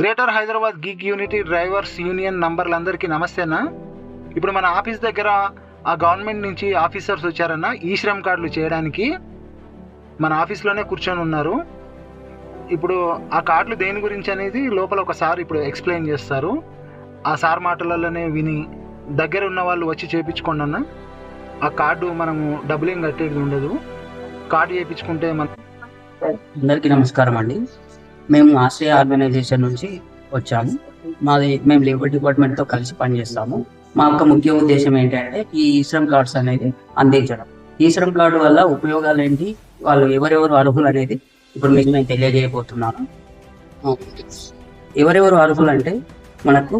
Greater Hyderabad gig unity drivers union నంబర్లందరికీ నమస్తేనా? ఇప్పుడు మన ఆఫీస్ దగ్గర ఆ గవర్నమెంట్ నుంచి ఆఫీసర్స్ వచ్చారన్న ఈ శ్రమ్ కార్డులు చేయడానికి మన ఆఫీస్లోనే కూర్చొని ఉన్నారు. ఇప్పుడు ఆ కార్డులు దేని గురించి అనేది లోపల ఒక సార్ ఇప్పుడు ఎక్స్ప్లెయిన్ చేస్తారు. ఆ సార్ మాటలలోనే విని దగ్గర ఉన్న వాళ్ళు వచ్చి చేయించుకోండి అన్న. ఆ కార్డు మనము డబ్బులు ఏం కట్టేది ఉండదు. కార్డు చేయించుకుంటే మన అందరికీ నమస్కారం అండి. మేము ఆశ్రయ ఆర్గనైజేషన్ నుంచి వచ్చాము. మాది మేము లేబర్ డిపార్ట్మెంట్తో కలిసి పనిచేస్తాము. మా యొక్క ముఖ్య ఉద్దేశం ఏంటంటే ఈ ఈశ్రమ్ కార్డ్స్ అనేది అందించడం. ఈశ్రమ్ కార్డు వల్ల ఉపయోగాలు ఏంటి? వాళ్ళు ఎవరెవరు అర్హులు అనేది ఇప్పుడు మీకు నేను తెలియజేయబోతున్నాను. ఎవరెవరు అర్హులు అంటే మనకు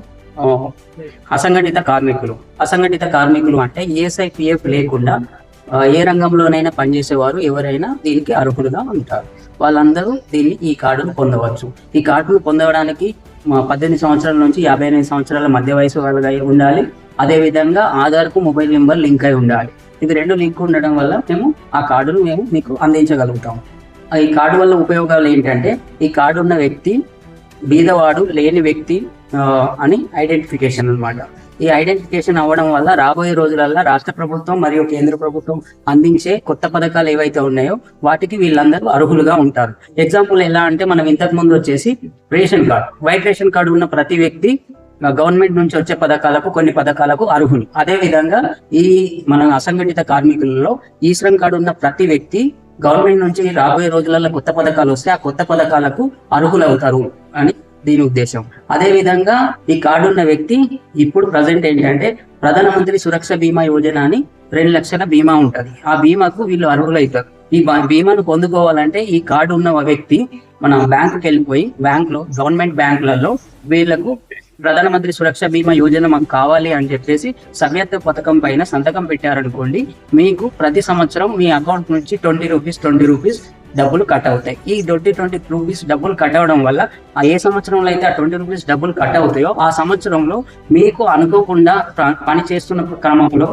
అసంఘటిత కార్మికులు. అసంఘటిత కార్మికులు అంటే ఏఎస్ఐ పిఎఫ్ లేకుండా ఏ రంగంలోనైనా పనిచేసేవారు ఎవరైనా దీనికి అర్హులుగా ఉంటారు. వాళ్ళందరూ దీన్ని ఈ కార్డును పొందవచ్చు. ఈ కార్డును పొందడానికి మా పద్దెనిమిది సంవత్సరాల నుంచి యాభై ఎనిమిది సంవత్సరాల మధ్య వయసు వాళ్ళగా ఉండాలి. అదేవిధంగా ఆధార్కు మొబైల్ నెంబర్ లింక్ అయి ఉండాలి. ఇది రెండు లింక్ ఉండడం వల్ల మేము ఆ కార్డును మేము మీకు అందించగలుగుతాం ఈ కార్డు వల్ల ఉపయోగాలు ఏంటంటే ఈ కార్డు ఉన్న వ్యక్తి బీదవాడు లేని వ్యక్తి అని ఐడెంటిఫికేషన్ అన్నమాట. ఈ ఐడెంటిఫికేషన్ అవ్వడం వల్ల రాబోయే రోజులలో రాష్ట్ర ప్రభుత్వం మరియు కేంద్ర ప్రభుత్వం అందించే కొత్త పథకాలు ఏవైతే ఉన్నాయో వాటికి వీళ్ళందరూ అర్హులుగా ఉంటారు. ఎగ్జాంపుల్ ఎలా అంటే మనం ఇంతకు ముందు వచ్చేసి ration card. White ration card ఉన్న ప్రతి వ్యక్తి గవర్నమెంట్ నుంచి వచ్చే పథకాలకు కొన్ని పథకాలకు అర్హులు. అదే విధంగా ఈ మన అసంఘటిత కార్మికులలో ఈ శ్రమ్ కార్డు ఉన్న ప్రతి వ్యక్తి గవర్నమెంట్ నుంచి రాబోయే రోజులలో కొత్త పథకాలు వస్తే ఆ కొత్త పథకాలకు అర్హులవుతారు అని దీని ఉద్దేశం. అదే విధంగా ఈ కార్డు ఉన్న వ్యక్తి ఇప్పుడు ప్రజెంట్ ఏంటంటే ప్రధానమంత్రి సురక్ష బీమా యోజన అని రెండు లక్షల బీమా ఉంటది. ఆ బీమాకు వీళ్ళు అర్హులవుతారు ఈ బీమాను పొందుకోవాలంటే ఈ కార్డు ఉన్న వ్యక్తి మన బ్యాంకుకి వెళ్ళిపోయి బ్యాంక్లో గవర్నమెంట్ బ్యాంకులలో వీళ్ళకు ప్రధానమంత్రి సురక్ష బీమా యోజన మాకు కావాలి అని చెప్పేసి సభ్యత్వ పథకం పైన సంతకం పెట్టారనుకోండి మీకు ప్రతి సంవత్సరం మీ అకౌంట్ నుంచి ట్వంటీ రూపీస్ ట్వంటీ రూపీస్ డబ్బులు కట్ అవుతాయి. ఈ ట్వంటీ ట్వంటీ రూపీస్ డబ్బులు కట్ అవడం వల్ల ఆ ఏ సంవత్సరంలో అయితే ఆ ట్వంటీ రూపీస్ డబ్బులు కట్ అవుతాయో ఆ సంవత్సరంలో మీకు అనుకోకుండా పని చేస్తున్న క్రమంలో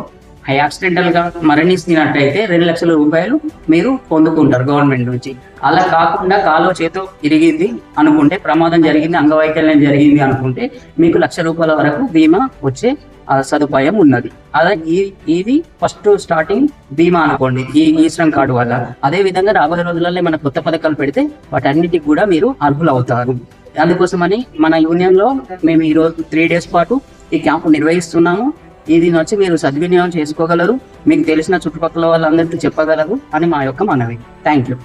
యాక్సిడెంటల్గా మరణిస్తున్నట్టయితే రెండు లక్షల రూపాయలు మీరు పొందుకుంటారు గవర్నమెంట్ నుంచి. అలా కాకుండా కాలో చేతో ఇరిగింది అనుకుంటే ప్రమాదం జరిగింది అంగవైకల్యం జరిగింది అనుకుంటే మీకు లక్ష రూపాయల వరకు బీమా వచ్చే సదుపాయం ఉన్నది. అలా ఈ ఇది ఫస్ట్ స్టార్టింగ్ బీమా అనుకోండి ఈ ఈశ్రమ్ కార్డు వల్ల. అదే విధంగా రాబోయే రోజులలో మన కొత్త పథకాలు పెడితే వాటన్నిటికి కూడా మీరు అర్హులు అవుతారు. అందుకోసమని మన యూనియన్లో మేము ఈ రోజు త్రీ డేస్ పాటు ఈ క్యాంప్ నిర్వహిస్తున్నాము. ఇది వచ్చి మీరు సద్వినియోగం చేసుకోగలరు. మీకు తెలిసిన చుట్టుపక్కల వాళ్ళందరికీ చెప్పగలరు అని మా యొక్క మనవి. Thank you